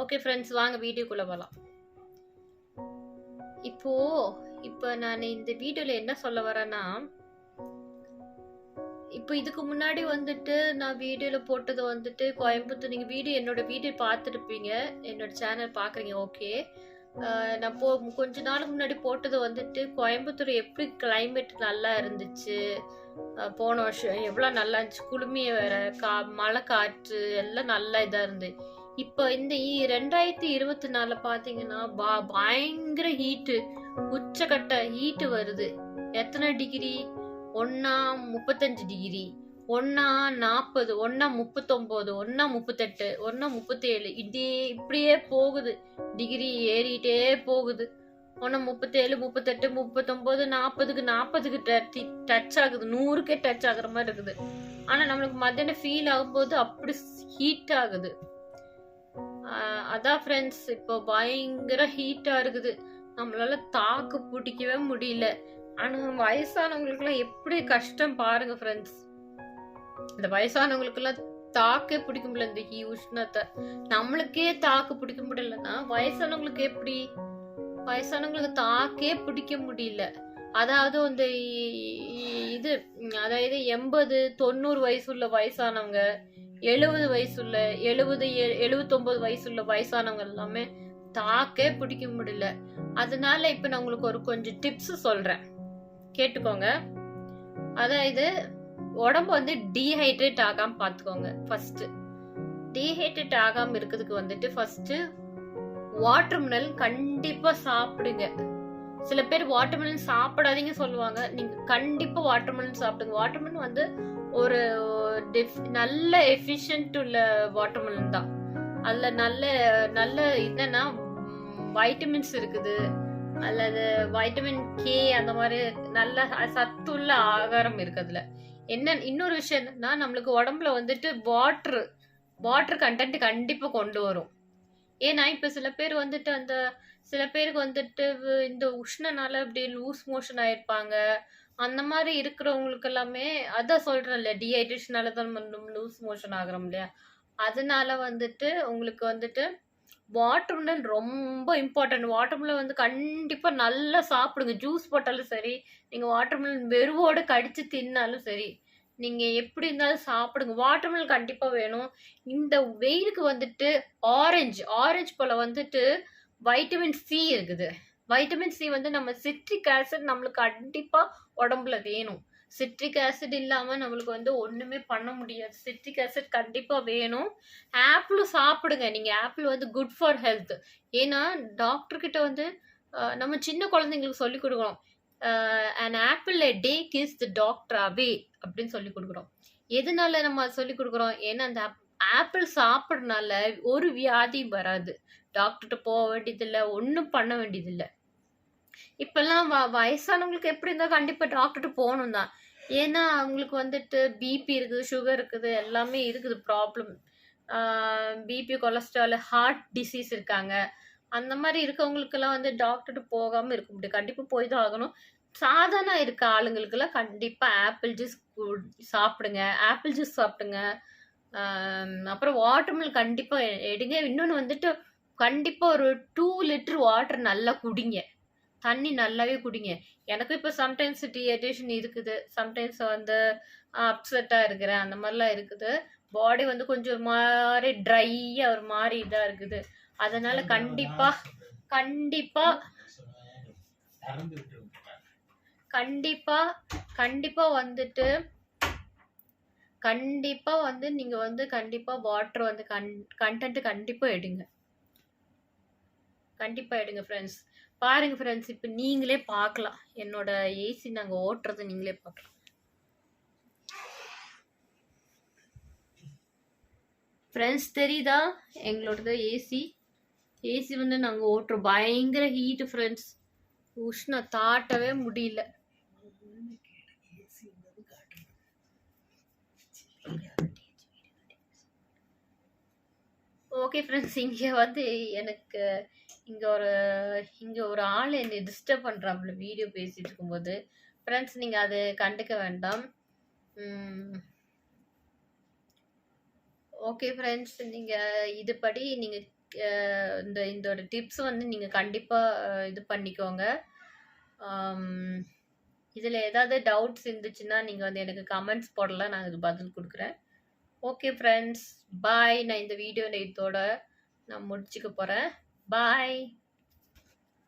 Okay friends வாங்க வீடியோக்குள்ளே போகலாம் இப்போ இப்போ நான் இந்த வீடியோவில் என்ன சொல்ல வரேன்னா இப்போ இதுக்கு முன்னாடி வந்துட்டு நான் வீடியோவில் போட்டது வந்துட்டு கோயம்புத்தூர் நீங்கள் வீடியோ என்னோட வீடியோ பார்த்துருப்பீங்க. என்னோட சேனல் பார்க்குறீங்க ஓகே நான் போ கொஞ்ச நாளுக்கு முன்னாடி போட்டது வந்துட்டு கோயம்புத்தூர் எப்படி கிளைமேட் நல்லா இருந்துச்சு? போன வருஷம் எவ்வளோ நல்லா இருந்துச்சு? குளுமையை வேற கா மழை காற்று எல்லாம் நல்லா இதாக இருந்துச்சு. இப்போ இந்த இ- ரெண்டாயிரத்தி இருபத்தி நாலுல பார்த்தீங்கன்னா பா பயங்கர ஹீட்டு உச்சக்கட்ட ஹீட்டு வருது. எத்தனை டிகிரி ஒன்னா முப்பத்தஞ்சு டிகிரி ஒன்னா நாற்பது ஒன்னா முப்பத்தொம்போது ஒன்னா முப்பத்தெட்டு ஒன்னா முப்பத்தேழு. இதே இப்படியே போகுது. டிகிரி ஏறிட்டே போகுது. ஒன்று முப்பத்தேழு முப்பத்தெட்டு முப்பத்தொம்போது நாற்பதுக்கு நாற்பதுக்கு டச் ஆகுது. நூறுக்கே டச் ஆகுற மாதிரி இருக்குது. ஆனால் நம்மளுக்கு மத்தியானம் ஃபீல் ஆகும்போது அப்படி ஹீட் ஆகுது. அதான் ஃப்ரெண்ட்ஸ் இப்போ பயங்கர ஹீட்டாக இருக்குது. நம்மளால தாக்கு பிடிக்கவே முடியல. ஆனால் வயசானவங்களுக்குலாம் எப்படி கஷ்டம் பாருங்க ஃப்ரெண்ட்ஸ் இந்த வயசானவங்களுக்குலாம் தாக்கே பிடிக்க முடியல இந்த ஹீ உஷ்ணத்தை. நம்மளுக்கே தாக்கு பிடிக்க முடியலன்னா வயசானவங்களுக்கு எப்படி? வயசானவங்களுக்கு தாக்கே பிடிக்க முடியல. அதாவது அந்த இது அதாவது எண்பது தொண்ணூறு வயசு உள்ள வயசானவங்க எழுபது வயசுள்ள எழுபது எழுபத்தொன்பது வயசுள்ள வயசானவங்க எல்லாமே தாக்கே பிடிக்க முடியல. அதனால இப்ப நான் உங்களுக்கு ஒரு கொஞ்சம் டிப்ஸ் சொல்றேன். கேட்டுக்கோங்க. அதாவது உடம்பு வந்து டீஹைட்ரேட் ஆகாம பாத்துக்கோங்க ஃபர்ஸ்ட் டீஹைட்ரேட் ஆகாம இருக்கிறதுக்கு வந்துட்டு ஃபர்ஸ்ட் வாட்டர் கண்டிப்பா சாப்பிடுங்க. சில பேர் வாட்டர்மெலன் சாப்பிடாதீங்க சொல்லுவாங்க. நீங்க கண்டிப்பா வாட்டர்மெலன் சாப்பிடுங்க. வாட்டர்மெலன் வந்து ஒரு நல்ல எஃபிஷியன்ட் உள்ள வாட்டர்மெலன் தான். அதுல நல்ல நல்ல என்னன்னா வைட்டமின்ஸ் இருக்குது. அல்லது வைட்டமின் கே அந்த மாதிரி நல்ல சத்துள்ள ஆகாரம் இருக்கு அதுல. என்ன இன்னொரு விஷயம் என்னன்னா நம்மளுக்கு உடம்புல வந்துட்டு வாட்ரு வாட்டர் கண்டென்ட் கண்டிப்பா கொண்டு வரும். ஏன்னா இப்ப சில பேர் வந்துட்டு அந்த சில பேருக்கு வந்துட்டு இந்த உஷ்ணனால அப்படியே லூஸ் மோஷன் ஆயிருப்பாங்க. அந்த மாதிரி இருக்கிறவங்களுக்கு எல்லாமே அதான் சொல்றேன்ல டீஹைட்ரேஷனால தான் லூஸ் மோஷன் ஆகுறோம் இல்லையா? அதனால வந்துட்டு உங்களுக்கு வந்துட்டு வாட்டர்மெலன் ரொம்ப இம்பார்ட்டன்ட் வாட்டர்மெலன் வந்து கண்டிப்பாக நல்லா சாப்பிடுங்க. ஜூஸ் போட்டாலும் சரி நீங்கள் வாட்டர்மெலன் வெறுவோடு கடிச்சு தின்னாலும் சரி நீங்கள் எப்படி இருந்தாலும் சாப்பிடுங்க. வாட்டர்மெலன் கண்டிப்பாக வேணும். இந்த வெயிலுக்கு வந்துட்டு ஆரஞ்சு ஆரஞ்சு போல் வந்துட்டு வைட்டமின் சி இருக்குது. வைட்டமின் சி வந்து நம்ம சிட்ரிக் ஆசிட் நம்மளுக்கு கண்டிப்பா உடம்புல வேணும். சிட்ரிக் ஆசிட் இல்லாம நம்மளுக்கு வந்து ஒண்ணுமே பண்ண முடியாது. சிட்ரிக் ஆசிட் கண்டிப்பா வேணும். ஆப்பிளும் சாப்பிடுங்க. நீங்க ஆப்பிள் வந்து குட் ஃபார் ஹெல்த் ஏன்னா டாக்டர் கிட்ட வந்து நம்ம சின்ன குழந்தைங்களுக்கு சொல்லி கொடுக்குறோம் and apple a day keeps the doctor away அப்படின்னு சொல்லி கொடுக்குறோம் எதனால நம்ம சொல்லி கொடுக்குறோம்? ஏன்னா அந்த ஆப்பிள் சாப்பிட்றனால ஒரு வியாதியும் வராது. டாக்டர்கிட்ட போக வேண்டியதில்லை ஒன்றும் பண்ண வேண்டியதில்லை. இப்போல்லாம் வ வயசானவங்களுக்கு எப்படி இருந்தால் கண்டிப்பாக டாக்டர்கிட்ட போகணும் தான் ஏன்னா அவங்களுக்கு வந்துட்டு பிபி இருக்குது சுகர் இருக்குது எல்லாமே இருக்குது problem BP cholesterol heart disease இருக்காங்க. அந்த மாதிரி இருக்கவங்களுக்கெல்லாம் வந்து டாக்டர்கிட்ட போகாமல் இருக்க முடியும் கண்டிப்பாக போய் தான் ஆகணும். சாதாரண இருக்க ஆளுங்களுக்கெல்லாம் கண்டிப்பாக ஆப்பிள் ஜூஸ் சாப்பிடுங்க. ஆப்பிள் ஜூஸ் சாப்பிடுங்க. அப்புறம் வாட்டர்மெலன் கண்டிப்பாக எடுங்க. இன்னொன்று வந்துட்டு கண்டிப்பாக ஒரு டூ லிட்டர் வாட்டர் நல்லா குடிங்க. தண்ணி நல்லாவே குடிங்க. எனக்கும் இப்போ சம்டைம்ஸ் டீஹைட்ரேஷன் இருக்குது. சம்டைம்ஸ் வந்து அப்செட்டாக இருக்கிறேன். அந்த மாதிரிலாம் இருக்குது. பாடி வந்து கொஞ்சம் மாதிரி ட்ரையாக ஒரு மாதிரி இதாக இருக்குது. அதனால கண்டிப்பாக கண்டிப்பாக கண்டிப்பா கண்டிப்பா வந்துட்டு கண்டிப்பா வந்து நீங்க வந்து கண்டிப்பா வாட்டர் வந்து கன் கண்டென்ட் கண்டிப்பா எடுங்க. கண்டிப்பா எடுங்க ஃப்ரெண்ட்ஸ் பாருங்க ஃப்ரெண்ட்ஸ் இப்போ நீங்களே பார்க்கலாம் என்னோட ஏசி நாங்க ஓட்டுறதை நீங்களே பார்க்கலாம் ஃப்ரெண்ட்ஸ் தெரியுதா? எங்களோடது ஏசி ஏசி வந்து நாங்கள் ஓட்டுறோம். பயங்கர ஹீட்டு ஃப்ரெண்ட்ஸ் உஷ்ணம் தாட்டவே முடியல. ஓகே ஃப்ரெண்ட்ஸ் இங்கே வந்து எனக்கு இங்கே ஒரு இங்கே ஒரு ஆள் என்னை டிஸ்டர்ப் பண்ணுறாப்புல வீடியோ பேசிகிட்டு இருக்கும்போது. ஃப்ரெண்ட்ஸ் நீங்கள் அது கண்டுக்க வேண்டாம். ஓகே ஃப்ரெண்ட்ஸ் நீங்கள் இதுபடி நீங்கள் இந்த இந்த இதோட டிப்ஸ் வந்து நீங்கள் கண்டிப்பாக இது பண்ணிக்கோங்க. இதில் ஏதாவது டவுட்ஸ் இருந்துச்சுன்னா நீங்கள் வந்து எனக்கு கமெண்ட்ஸ் போடலாம் நான் அதுக்கு பதில் கொடுக்குறேன். ஓகே ஃப்ரெண்ட்ஸ் பாய் நான் இந்த வீடியோ இதோட நான் முடிச்சுக்க போகிறேன் பாய்